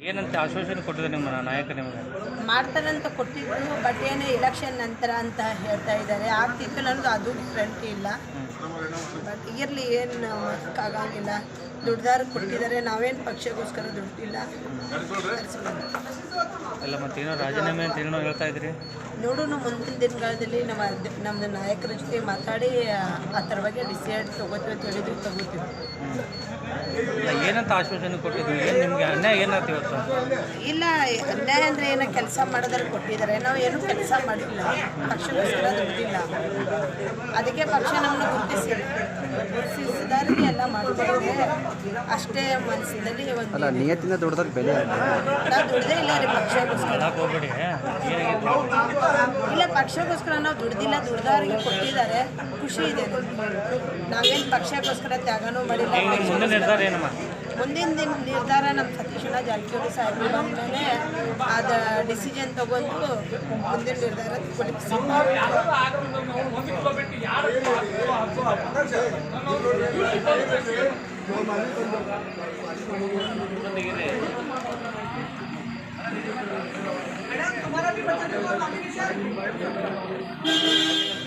ಏನಂತ ಆಶ್ವಾಸನೆ ಕೊಟ್ಟಿದೆ ನಿಮ್ಮ ನಾಯಕ ನಿಮಗೆ? ಮಾಡ್ತಾರಂತ ಕೊಟ್ಟಿದ್ರು ಬಟ್ ಏನು ಇಲೆಕ್ಷನ್ ನಂತರ ಅಂತ ಹೇಳ್ತಾ ಇದ್ದಾರೆ. ಆಗ್ತಿತ್ತು ನನಗೆ ಅದು ಗ್ಯಾರಂಟಿ ಇಲ್ಲ. ಬಟ್ ಇರಲಿ ಏನು ಆಗಂಗಿಲ್ಲ. ದುಡ್ದಾರು ಕೊಟ್ಟಿದ್ದಾರೆ. ನಾವೇನು ಪಕ್ಷಕ್ಕೋಸ್ಕರ ದುಡ್ಡಿಲ್ಲ ಎಲ್ಲ ಮತ್ತೆ ಏನೋ ರಾಜೀನಾಮೆ ಅಂತ ಏನೋ ಹೇಳ್ತಾ ಇದ್ರಿ? ನೋಡೋಣ ಮುಂದಿನ ದಿನಗಳಲ್ಲಿ ನಮ್ಮ ನಮ್ಮದು ನಾಯಕರ ಜೊತೆ ಮಾತಾಡಿ ಅದರ ಬಗ್ಗೆ ಡಿಸೈಡ್ ತೊಗೋತೀವಿ ತಿಳಿದು ತಗೋತೀವಿ. ಏನಂತ ಆಶ್ವಾಸನೆ ಕೊಟ್ಟಿದ್ವಿ ಏನು ನಿಮಗೆ ಅನ್ಯಾಯ ಏನಾಯ್ತು ಇವತ್ತು? ಇಲ್ಲ ಅನ್ಯಾಯ ಅಂದರೆ ಏನೋ ಕೆಲಸ ಮಾಡೋದ್ರಲ್ಲಿ ಕೊಟ್ಟಿದ್ದಾರೆ. ನಾವು ಏನು ಕೆಲಸ ಮಾಡಿಲ್ಲ. ಪಕ್ಷಕ್ಕೋಸ್ಕರ ದುಡ್ಡಿಲ್ಲ ಅದಕ್ಕೆ ಪಕ್ಷ ನಮ್ಮನ್ನು ಗುರುತಿಸಿ ಸುಧಾರಣೆ ಎಲ್ಲ ಮಾಡ್ಕೊಂಡಿದೆ ಅಷ್ಟೇ ಮನಸ್ಸಿನಲ್ಲಿ ಒಂದು ಅಲ್ಲ ನಿಯತ್ತಿನ ದುಡ್ದಕ್ಕೆ ಬೆಲೆ ನಾವು ದುಡ್ದೇ ಇಲ್ಲ ರೀ ಪಕ್ಷಕ್ಕೋಸ್ಕರ. ಹೋಗ್ಬೇಡಿ. ಇಲ್ಲ ಪಕ್ಷಕ್ಕೋಸ್ಕರ ನಾವು ದುಡ್ದಿಲ್ಲ. ದುಡ್ದವರಿಗೆ ಕೊಟ್ಟಿದ್ದಾರೆ. ಖುಷಿ ಇದೆ. ನಾವೇನು ಪಕ್ಷಕ್ಕೋಸ್ಕರ ತ್ಯಾಗನೂ ಮಾಡಿಲ್ಲ ಮುಂದೆ ನಿರ್ಧಾರ ಏನಮ್ಮ? ಮುಂದಿನ ದಿನ ನಿರ್ಧಾರ ನಮ್ಮ ಸತೀಶಣ್ಣ ಜಾರಕಿಹೊಳಿ ಸಾಹೇಬ್ ಮೇಲೆ ಅದ ಡಿಸಿಷನ್ ತಗೊಂಡು ಮುಂದಿನ ನಿರ್ಧಾರ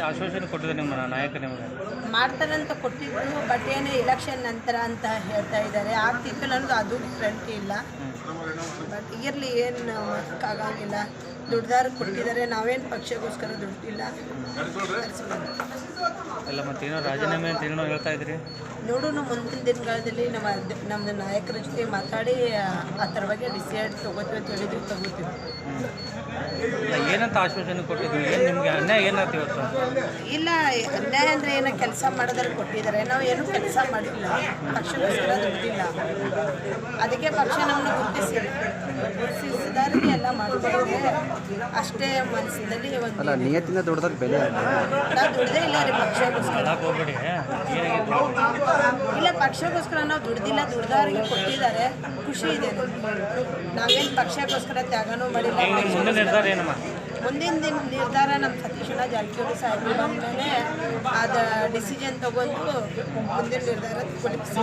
ಆಶ್ವಾಸನೆ ಕೊಟ್ಟಿದೆ ನಿಮ್ಮ ನಾಯಕ ನಿಮಗೆ? ಮಾಡ್ತಾರಂತ ಕೊಟ್ಟಿದ್ರು ಬಟ್ ಏನು ಎಲೆಕ್ಷನ್ ನಂತರ ಅಂತ ಹೇಳ್ತಾ ಇದ್ದಾರೆ. ಆಗ್ತಿತ್ತು ಅನ್ನೋದು ಅದು ಗ್ಯಾರಂಟಿ ಇಲ್ಲ. ಬಟ್ ಇರಲಿ ಏನು ಆಗಂಗಿಲ್ಲ. ದುಡ್ದಾರು ಕೊಟ್ಟಿದ್ದಾರೆ. ನಾವೇನು ಪಕ್ಷಕ್ಕೋಸ್ಕರ ದುಡ್ಡಿಲ್ಲ ಎಲ್ಲ ಮತ್ತೆ ಏನೋ ರಾಜೀನಾಮೆ ಅಂತ ಏನೋ ಹೇಳ್ತಾ ಇದ್ರಿ? ನೋಡೋಣ ಮುಂದಿನ ದಿನಗಳಲ್ಲಿ ನಮ್ಮ ನಮ್ಮ ನಾಯಕರ ಜೊತೆ ಮಾತಾಡಿ ಆ ಥರ ಬಗ್ಗೆ ಡಿಸೈಡ್ ತೊಗೋತೀವಿ ಅಂತ ಹೇಳಿದ್ವಿ ತಗೋತೀವಿ. ಏನಂತ ಆಶ್ವಾಸನೆ ಕೊಟ್ಟಿದ್ವಿ ಏನು ನಿಮಗೆ ಅನ್ಯಾಯ ಏನಾಯ್ತು ಇವತ್ತು? ಇಲ್ಲ ಅನ್ಯಾಯ ಅಂದರೆ ಏನೋ ಕೆಲಸ ಮಾಡೋದ್ರಲ್ಲಿ ಕೊಟ್ಟಿದ್ದಾರೆ. ನಾವು ಏನು ಕೆಲಸ ಮಾಡಿಲ್ಲ. ಪಕ್ಷಕ್ಕೋಸ್ಕರ ದುಡ್ಡಿಲ್ಲ ಅದಕ್ಕೆ ಪಕ್ಷ ನಮ್ಮನ್ನು ಗುರುತಿಸಿ. ಸುಧಾರಣೆ ಎಲ್ಲ ಮಾಡ್ಕೊಂಡಿದೆ ಅಷ್ಟೇ ಮನಸ್ಸಿನಲ್ಲಿ ಒಂದು ಅಲ್ಲ ನಿಯತ್ತಿನ ದುಡ್ದಕ್ಕೆ ಬೆಲೆ ನಾವು ದುಡ್ದೇ ಇಲ್ಲ ರೀ ಪಕ್ಷಕ್ಕೋಸ್ಕರ. ಹೋಗ್ಬೇಡಿ ಇಲ್ಲ ಪಕ್ಷಕ್ಕೋಸ್ಕರ ನಾವು ದುಡ್ದಿಲ್ಲ ದುಡ್ದವರಿಗೆ ಕೊಟ್ಟಿದ್ದಾರೆ. ಖುಷಿ ಇದೆ ನಾವೇನು ಪಕ್ಷಕ್ಕೋಸ್ಕರ ತ್ಯಾಗನೂ ಮಾಡಿಲ್ಲ ಮುಂದೆ ನಿರ್ಧಾರ ಏನಮ್ಮ? ಮುಂದಿನ ದಿನ ನಿರ್ಧಾರ ನಮ್ಮ ಸತೀಶಣ್ಣ ಜಾರಕಿಹೊಳಿ ಸಾಹೇಬರು ಬಂದ್ಮೇಲೆ ಅದ ಡಿಸಿಷನ್ ತಗೊಂಡು ಮುಂದಿನ ನಿರ್ಧಾರ ಕೊಡಿಸಿ